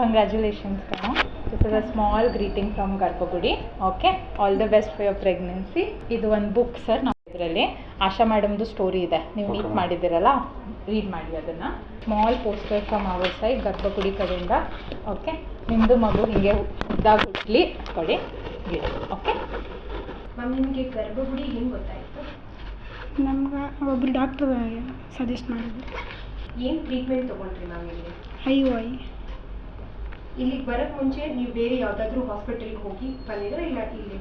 Congratulations ಕಣ this is a small greeting from Garbhagudi okay all the best for your pregnancy ಇದು ಒಂದು book sir ನಾವು ಇದರಲ್ಲಿ. ಆಶಾ ಮೇಡಮ್ದು story ಇದೆ. ನೀವು ಮೀಟ್. ಮಾಡಿದ್ದೀರಲ್ಲ? ರೀಡ್ ಮಾಡಿ ಅದನ್ನು. Small poster from our side Garbhagudi ಕಡೆಯಿಂದ. ಓಕೆ ನಿಮ್ಮದು ಮಗು ಹೀಗೆ ಉದ್ದಾಗ ಹುಟ್ಟಲಿ ಕೊಡಿ. ಗಿಡ ಓಕೆ ಮ್ಯಾಮ್ ನಿಮಗೆ ಗರ್ಭಗುಡಿ ಹೆಂಗೆ ಗೊತ್ತಾಯಿತು? ನಮ್ಗೆ ಒಬ್ಬರು ಡಾಕ್ಟರ್ ಸಜೆಸ್ಟ್ ಮಾಡಿದ್ರು. ಏನು ಟ್ರೀಟ್ಮೆಂಟ್ ತೊಗೊಂಡ್ರಿ ಮ್ಯಾಮ್ ಇಲ್ಲಿ? I O I. ಇಲ್ಲಿಗೆ ಬರೋಕ್ಕೆ ಮುಂಚೆ ನೀವು ಬೇರೆ ಯಾವುದಾದ್ರೂ ಹಾಸ್ಪಿಟಲ್ಗೆ ಹೋಗಿ ಬಂದಿದ್ರೆ ಇಲ್ಲ ಇಲ್ಲಿ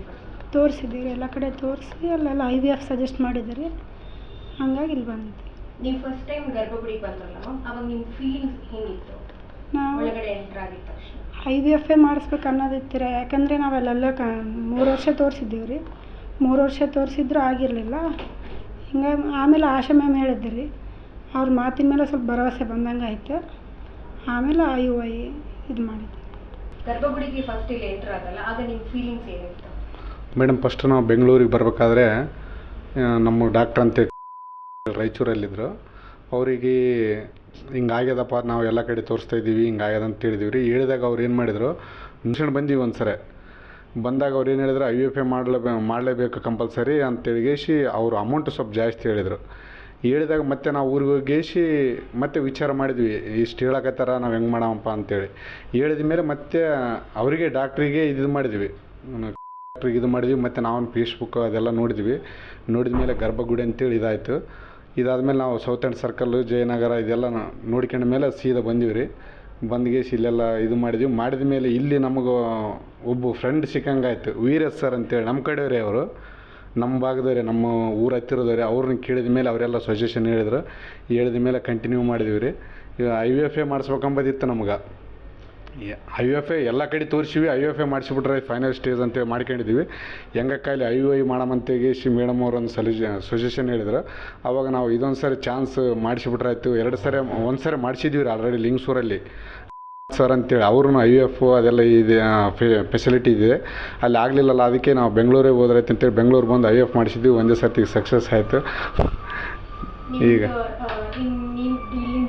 ತೋರಿಸಿದ್ದೀವಿ ಎಲ್ಲ ಕಡೆ ತೋರಿಸಿ ಅಲ್ಲೆಲ್ಲ ಐ ವಿ ಎಫ್ ಸಜೆಸ್ಟ್ ಮಾಡಿದ್ದಾರೆ. ಹಂಗಾಗಿ ಇಲ್ಲಿ ಬಂದಿದ್ದೆ. ನೀವು ಫಸ್ಟ್ ಟೈಮ್ ಗರ್ಭಗುಡಿಗೆ ಬಂದ್ರಲ್ಲ ಅವಾಗ ನಿಮ್ಮ ಫೀಲಿಂಗ್ಸ್ ಹೇಗಿತ್ತು? ನಾವು ಒಳಗಡೆ ಎಂಟ್ರ್ ಆಗಿದ ತಕ್ಷಣ. ಐ ವಿ ಎಫ್ ಎ ಮಾಡಿಸ್ಬೇಕು ಅನ್ನೋದಿತ್ತೀರ ಯಾಕಂದರೆ ನಾವೆಲ್ಲೆಲ್ಲ ಕ ಮೂರು ವರ್ಷ ತೋರಿಸಿದ್ದೀವಿ ರೀ ಮೂರು ವರ್ಷ ತೋರಿಸಿದ್ರು ಆಗಿರಲಿಲ್ಲ. ಹಿಂಗಾಗಿ ಆಮೇಲೆ ಆಶಾ ಮ್ಯಾಮ್ ಹೇಳಿದ್ದೆ ರೀ ಅವ್ರ ಮಾತಿನ ಮೇಲೆ ಸ್ವಲ್ಪ ಭರವಸೆ ಬಂದಂಗೆ ಆಯ್ತು ಆಮೇಲೆ ಐ ಯು ಐ ಇದು ಮಾಡಿದ್ದೆ. ಗರ್ಭಗುಡಿಗೆ ಫಸ್ಟ್ ಇಲ್ಲಿ ಎಂಟ್ರ್ ಆಗಲ್ಲ ಆಗ ನಿಮ್ಮ ಫೀಲಿಂಗ್ಸ್ ಏನಿತ್ತು? ಮೇಡಮ್ ಫಸ್ಟ್ ನಾವು ಬೆಂಗಳೂರಿಗೆ ಬರಬೇಕಾದ್ರೆ ನಮ್ಮ ಡಾಕ್ಟ್ರ್ ಅಂತ ರಾಯಚೂರಲ್ಲಿದ್ದರು ಅವರಿಗೆ ಹಿಂಗಾಗ್ಯದಪ್ಪ ನಾವು ಎಲ್ಲ ಕಡೆ ತೋರಿಸ್ತಾ ಇದ್ದೀವಿ ಹಿಂಗಾಗ್ಯದ ಅಂತ ಹೇಳಿದ್ವಿ ರೀ. ಹೇಳಿದಾಗ ಅವ್ರು ಏನು ಮಾಡಿದರು ಮುಂಚೆ ಬಂದೀವಿ ಒಂದು ಸರಿ ಬಂದಾಗ ಅವ್ರು ಏನು ಹೇಳಿದ್ರು ಐ ಎಫ್ ಎ ಮಾಡಲೇ ಮಾಡಲೇಬೇಕು ಕಂಪಲ್ಸರಿ ಅಂತೇಳಿಗೇಸಿ ಅವರು ಅಮೌಂಟ್ ಸ್ವಲ್ಪ ಜಾಸ್ತಿ ಹೇಳಿದರು. ಹೇಳಿದಾಗ ಮತ್ತೆ ನಾವು ಊರಿಗೆ ಹೋಗೇಸಿ ಮತ್ತೆ ವಿಚಾರ ಮಾಡಿದ್ವಿ, ಇಷ್ಟು ಹೇಳಕತ್ತಾರ, ನಾವು ಹೆಂಗೆ ಮಾಡಮಪ್ಪ ಅಂತೇಳಿ. ಹೇಳಿದ ಮೇಲೆ ಮತ್ತೆ ಅವರಿಗೆ ಡಾಕ್ಟ್ರಿಗೆ ಇದು ಮಾಡಿದ್ವಿ. ಡಾಕ್ಟ್ರಿಗೆ ಇದು ಮಾಡಿದ್ವಿ, ಮತ್ತು ನಾವು ಫೇಸ್ಬುಕ್ ಅದೆಲ್ಲ ನೋಡಿದ್ವಿ. ನೋಡಿದ ಮೇಲೆ ಗರ್ಭಗುಡಿ ಅಂತೇಳಿ ಇದಾಯಿತು. ಇದಾದ್ಮೇಲೆ ನಾವು ಸೌತ್ ಎಂಡ್ ಸರ್ಕಲ್ಲು ಜಯನಗರ ಇದೆಲ್ಲ ನೋಡ್ಕೊಂಡ ಮೇಲೆ ಸೀದಾ ಬಂದೀವಿ ರೀ. ಬಂದ್ಗೇಸಿ ಇಲ್ಲೆಲ್ಲ ಇದು ಮಾಡಿದ್ವಿ. ಮಾಡಿದ ಮೇಲೆ ಇಲ್ಲಿ ನಮಗೆ ಒಬ್ಬ ಫ್ರೆಂಡ್ ಸಿಕ್ಕಂಗಾಯ್ತು, ವೀರಸ್ ಸರ್ ಅಂತೇಳಿ ನಮ್ಮ ಕಡೆಯವರೇ ಅವರು. ನಮ್ಮ ಭಾಗದವ್ರೆ, ನಮ್ಮ ಊರ ಹತ್ತಿರದವ್ರೆ, ಅವ್ರನ್ನ ಕೇಳಿದ ಮೇಲೆ ಅವರೆಲ್ಲ ಸಜೆಷನ್ ಹೇಳಿದ್ರು. ಹೇಳಿದ ಮೇಲೆ ಕಂಟಿನ್ಯೂ ಮಾಡಿದೀವಿ ರೀ. ಈಗ ಐ ವಿ ಎಫ್ ಎ ಮಾಡಿಸ್ಬೇಕಂಬದಿತ್ತು ನಮ್ಗೆ. ಐ ಎಫ್ ಎ ಎಲ್ಲ ಕಡೆ ತೋರಿಸಿವಿ ಐ ಎಫ್ ಎ ಮಾಡಿಸ್ಬಿಟ್ರೆ ಫೈನಲ್ ಸ್ಟೇಜ್ ಅಂತೇಳಿ ಮಾಡ್ಕೊಂಡಿದ್ದೀವಿ ಹೆಂಗಕ್ಕಾಗಲಿ ಐ ಯು ಐ ಮಾಡಮಂತೇಳಿ ಶ್ರೀ ಮೇಡಮ್ ಅವ್ರು ಒಂದು ಸಲಿಜ ಸಜೆಷನ್ ಹೇಳಿದ್ರು. ಅವಾಗ ನಾವು ಇದೊಂದು ಸರಿ ಚಾನ್ಸ್ ಮಾಡಿಸಿಬಿಟ್ರೆ ಆಯಿತು ಎರಡು ಸರಿ ಒಂದು ಸರಿ ಮಾಡಿಸಿದ್ದೀವಿ ರೀ ಆಲ್ರೆಡಿ ಲಿಂಗ್ಸೂರಲ್ಲಿ ಸರ್ ಅಂತೇಳಿ ಅವ್ರೂ ಐ ಎಫ್ ಅದೆಲ್ಲ ಇದೆ ಫೆಸಿಲಿಟಿ ಇದೆ. ಅಲ್ಲಿ ಆಗಲಿಲ್ಲಲ್ಲ ಅದಕ್ಕೆ ನಾವು ಬೆಂಗಳೂರಿಗೆ ಹೋದ್ರೈತೆ ಅಂತೇಳಿ ಬೆಂಗಳೂರು ಬಂದು ಐ ಎಫ್ ಮಾಡಿಸಿದ್ವಿ ಒಂದೇ ಸರ್ತಿ ಸಕ್ಸಸ್ ಆಯಿತು. ಈಗ.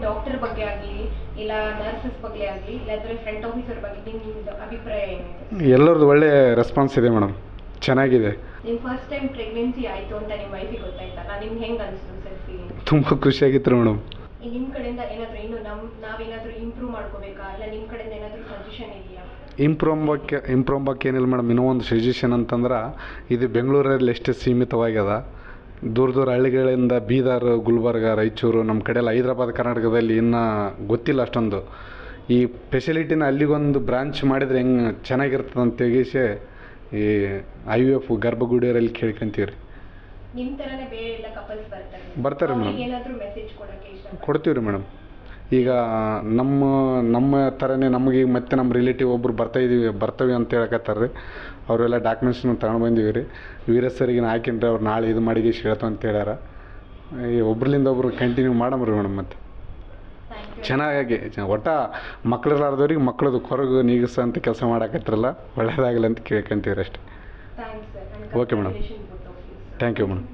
ಡಾಕ್ಟರ್ ಬಗ್ಗೆ ಆಗಲಿ ಇಲ್ಲ ನರ್ಸಸ್ ಬಗ್ಗೆ ಆಗಲಿ ಇಲ್ಲಾಂದ್ರೆ ಫ್ರಂಟ್ ಆಫೀಸರ್ ಬಗ್ಗೆ ನಿಮ್ದು ಅಭಿಪ್ರಾಯ ಏನಿದೆ? ಎಲ್ಲರದ್ದು ಒಳ್ಳೆ ರೆಸ್ಪಾನ್ಸ್ ಇದೆ ಮೇಡಮ್. ಚೆನ್ನಾಗಿದೆ. ನಿಮ್ಮ ಫಸ್ಟ್ ಟೈಮ್ ಪ್ರೆಗ್ನೆನ್ಸಿ ಆಯಿತು ಅಂತ ನಿಮ್ಮ ವೈಫಿಗೆ ಗೊತ್ತಾಯ್ತಲ್ಲ ನಿಮ್ಗೆ ಹೆಂಗೆ ಅನಿಸ್ತು ಸರ್ ಫೀಲಿಂಗ್ ತುಂಬ ಖುಷಿಯಾಗಿತ್ತು ಮೇಡಮ್. ನಿಮ್ಮ ಕಡೆಯಿಂದ ಏನಾದರೂ ಇಂಪ್ರೂವ್ ಮಾಡ್ಕೋಬೇಕಾ? ಇಲ್ಲ ನಿಮ್ಮ ಕಡೆಯಿಂದ ಏನಾದರೂ ಸಜೆಷನ್ ಇದೆಯಾ? ಏನಿಲ್ಲ ಮೇಡಮ್. ಇನ್ನೂ ಒಂದು ಸಜೆಷನ್ ಅಂತಂದ್ರೆ, ಇದು ಬೆಂಗಳೂರಲ್ಲಿ ಎಷ್ಟು ಸೀಮಿತವಾಗ್ಯದ, ದೂರ ದೂರ ಹಳ್ಳಿಗಳಿಂದ ಬೀದರ್, ಗುಲ್ಬರ್ಗ, ರಾಯಚೂರು ನಮ್ಮ ಕಡೆ ಎಲ್ಲ ಹೈದ್ರಾಬಾದ್, ಕರ್ನಾಟಕದಲ್ಲಿ ಇನ್ನೂ ಗೊತ್ತಿಲ್ಲ ಅಷ್ಟೊಂದು. ಈ ಫೆಸಿಲಿಟಿನ ಅಲ್ಲಿಗೊಂದು ಬ್ರಾಂಚ್ ಮಾಡಿದರೆ ಹೆಂಗೆ ಚೆನ್ನಾಗಿರ್ತದೆ ಅಂತ ತೆಗಿಸಿ ಈ ಐ ವಿ ಎಫ್ ಗರ್ಭಗುಡಿಯವರಲ್ಲಿ ಕೇಳ್ಕೊಂತೀವಿ ರೀ ನಿಮ್ಮ ಥರನೇ ಬೇರೆ ಎಲ್ಲ ಕಪಲ್ಸ್ ಬರ್ತಾರೆ. ಬರ್ತಾರೆ ಮೇಡಮ್ ಏನಾದರೂ ಮೆಸೇಜ್ ಕೊಡೋಕ್ಕೆ ಇಷ್ಟ ಕೊಡ್ತೀವಿ ರೀ ಮೇಡಮ್ ಈಗ ನಮ್ಮ ನಮ್ಮ ಥರನೇ ನಮಗೆ ಈಗ ಮತ್ತೆ ನಮ್ಮ ರಿಲೇಟಿವ್ ಒಬ್ಬರು ಬರ್ತಾ ಇದ್ದೀವಿ ಬರ್ತವೆ ಅಂತ ಹೇಳಕತ್ತಾರೆ ರೀ ಅವರೆಲ್ಲ ಡಾಕ್ಯುಮೆಂಟ್ಸ್ನ ತಗೊಂಡು ಬಂದೀವಿ ರೀ ವೀರಸ್ ಸರಿಗೆ ಹಾಕಿನ್ರಿ ಅವ್ರು ನಾಳೆ ಇದು ಮಾಡಿ ಹೇಳ್ತು ಅಂತ ಹೇಳ್ಯಾರ. ಈ ಒಬ್ರಲಿಂದ ಒಬ್ರು ಕಂಟಿನ್ಯೂ ಮಾಡಮ್ರಿ ಮೇಡಮ್ ಮತ್ತೆ. ಚೆನ್ನಾಗಿ ಒಟ್ಟು ಮಕ್ಳಿರ್ಲಾರ್ದವ್ರಿಗೆ ಮಕ್ಳದು ಕೊರಗು ನೀಗಿಸ ಅಂತ ಕೆಲಸ ಮಾಡಕತ್ತಿರಲ್ಲ ಒಳ್ಳೇದಾಗಲಿ ಅಂತ ಕೇಳ್ಕೊಂತೀವಿ ರೀ ಅಷ್ಟೇ okay madam. Thank you madam